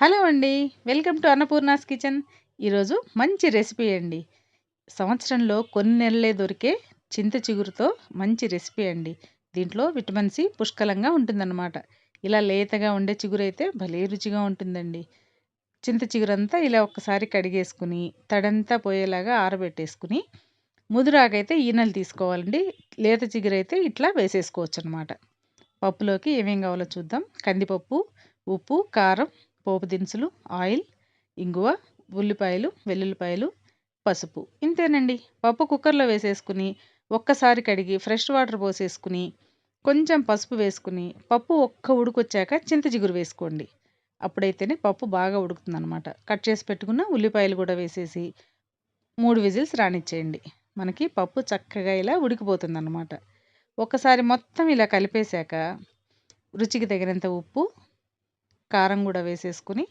Hello అండి welcome to Annapurna's kitchen. ఈరోజు మంచి రెసిపీ అండి. సంవత్సరంలో కొన్ని నెలలే దొరికే చింత చిగురుతో మంచి రెసిపీ అండి. దీంట్లో విటమిన్ సి పుష్కలంగా ఉంటుందన్నమాట. ఇలా లేతగా ఉండే చిగురు అయితే భలే రుచిగా ఉంటుందండి. చింత చిగురంతా ఇలా ఒక్కసారి కడిగేసుకుని తడంతా పోయేలాగా ఆరబెట్టేసుకుని ముదురాకైతే ఈనెలు తీసుకోవాలండి. లేత చిగురైతే ఇట్లా వేసేసుకోవచ్చు అనమాట పప్పులోకి ఏమేం కావాలో చూద్దాం. కందిపప్పు ఉప్పు కారం పోపు దినుసులు ఆయిల్ ఇంగువ ఉల్లిపాయలు వెల్లుల్లిపాయలు పసుపు. ఇంతేనండి. పప్పు కుక్కర్లో వేసేసుకుని ఒక్కసారి కడిగి ఫ్రెష్ వాటర్ పోసేసుకుని కొంచెం పసుపు వేసుకుని పప్పు ఒక్క ఉడికొచ్చాక చింత చిగురు వేసుకోండి. అప్పుడైతేనే పప్పు బాగా ఉడుకుతుందనమాట కట్ చేసి పెట్టుకున్న ఉల్లిపాయలు కూడా వేసేసి మూడు విజిల్స్ రానిచ్చేయండి. మనకి పప్పు చక్కగా ఇలా ఉడికిపోతుందన్నమాట. ఒకసారి మొత్తం ఇలా కలిపేశాక రుచికి తగినంత ఉప్పు కారం కూడా వేసేసుకుని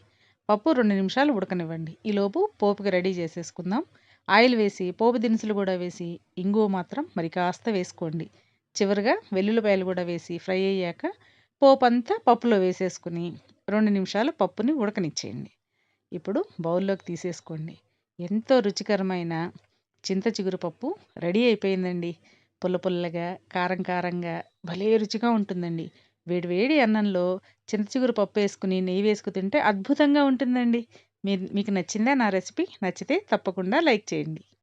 పప్పు రెండు నిమిషాలు ఉడకనివ్వండి. ఈలోపు పోపుకి రెడీ చేసేసుకుందాం. ఆయిల్ వేసి పోపు దినుసులు కూడా వేసి ఇంగువ మాత్రం మరి కాస్త వేసుకోండి. చివరిగా వెల్లుల్లిపాయలు కూడా వేసి ఫ్రై అయ్యాక పోపు అంతా పప్పులో వేసేసుకుని రెండు నిమిషాలు పప్పుని ఉడకనిచ్చేయండి. ఇప్పుడు బౌల్లోకి తీసేసుకోండి. ఎంతో రుచికరమైన చింత చిగురు పప్పు రెడీ అయిపోయిందండి. పుల్ల పుల్లగా కారం కారంగా భలే రుచిగా ఉంటుందండి. వేడి వేడి అన్నంలో చింతచిగురు పప్పు వేసుకుని నెయ్యి వేసుకు తింటే అద్భుతంగా ఉంటుందండి. మీ మీకు నచ్చిందా నా రెసిపీ? నచ్చితే తప్పకుండా లైక్ చేయండి.